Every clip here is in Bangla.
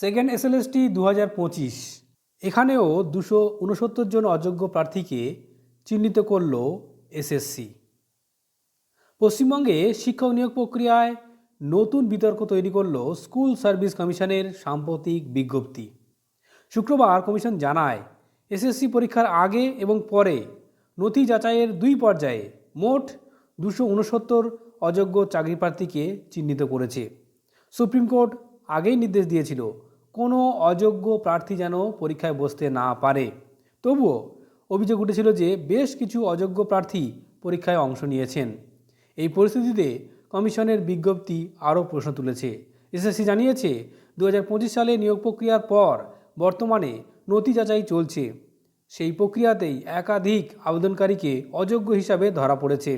সেকেন্ড এসএলএসটি দু হাজার পঁচিশ। এখানেও দুশো উনসত্তর জন অযোগ্য প্রার্থীকে চিহ্নিত করল এসএসসি। পশ্চিমবঙ্গে শিক্ষক নিয়োগ প্রক্রিয়ায় নতুন বিতর্ক তৈরি করল স্কুল সার্ভিস কমিশনের সাম্প্রতিক বিজ্ঞপ্তি। শুক্রবার কমিশন জানায়, এসএসসি পরীক্ষার আগে এবং পরে নথি যাচাইয়ের দুই পর্যায়ে মোট দুশো উনসত্তর অযোগ্য চাকরি প্রার্থীকে চিহ্নিত করেছে। সুপ্রিম কোর্ট আগেই নির্দেশ দিয়েছিল কোনো অযোগ্য প্রার্থী যেন পরীক্ষায় বসতে না পারে। তবুও অভিযোগ উঠেছিল যে বেশ কিছু অযোগ্য প্রার্থী পরীক্ষায় অংশ নিয়েছেন। এই পরিস্থিতিতে কমিশনের বিজ্ঞপ্তি আরও প্রশ্ন তুলেছে। এসএসসি জানিয়েছে দু হাজার পঁচিশ সালে নিয়োগ প্রক্রিয়ার পর বর্তমানে নথি যাচাই চলছে। সেই প্রক্রিয়াতেই একাধিক আবেদনকারীকে অযোগ্য হিসাবে ধরা পড়েছে।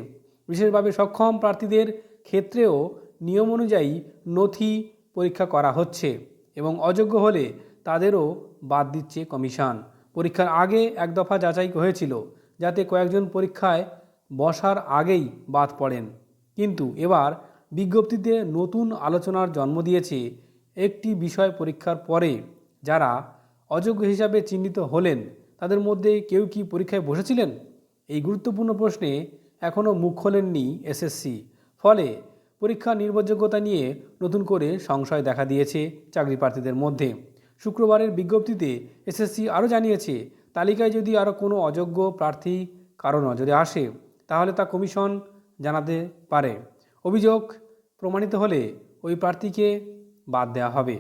বিশেষভাবে সক্ষম প্রার্থীদের ক্ষেত্রেও নিয়ম অনুযায়ী নথি পরীক্ষা করা হচ্ছে। এবং অযোগ্য হলে তাদেরও বাদ দিচ্ছে কমিশন। পরীক্ষার আগে এক দফা যাচাই হয়েছিল যাতে কয়েকজন পরীক্ষায় বসার আগেই বাদ পড়েন। কিন্তু এবার বিজ্ঞপ্তিতে নতুন আলোচনার জন্ম দিয়েছে একটি বিষয় পরীক্ষার পরে। যারা অযোগ্য হিসাবে চিহ্নিত হলেন, তাদের মধ্যে কেউ কি পরীক্ষায় বসেছিলেন? এই গুরুত্বপূর্ণ প্রশ্নে এখনও মুখ খোলেননি এসএসসি। ফলে পরীক্ষা নির্ভরযোগ্যতা নিয়ে নতুন করে সংশয় দেখা দিয়েছে চাকরি প্রার্থীদের মধ্যে। শুক্রবারের বিজ্ঞপ্তিতে এসএসসি আরও জানিয়েছে, তালিকায় যদি আরও কোনো অযোগ্য প্রার্থী কারও নজরে আসে, তাহলে তা কমিশন জানাতে পারে। অভিযোগ প্রমাণিত হলে ওই প্রার্থীকে বাদ দেওয়া হবে।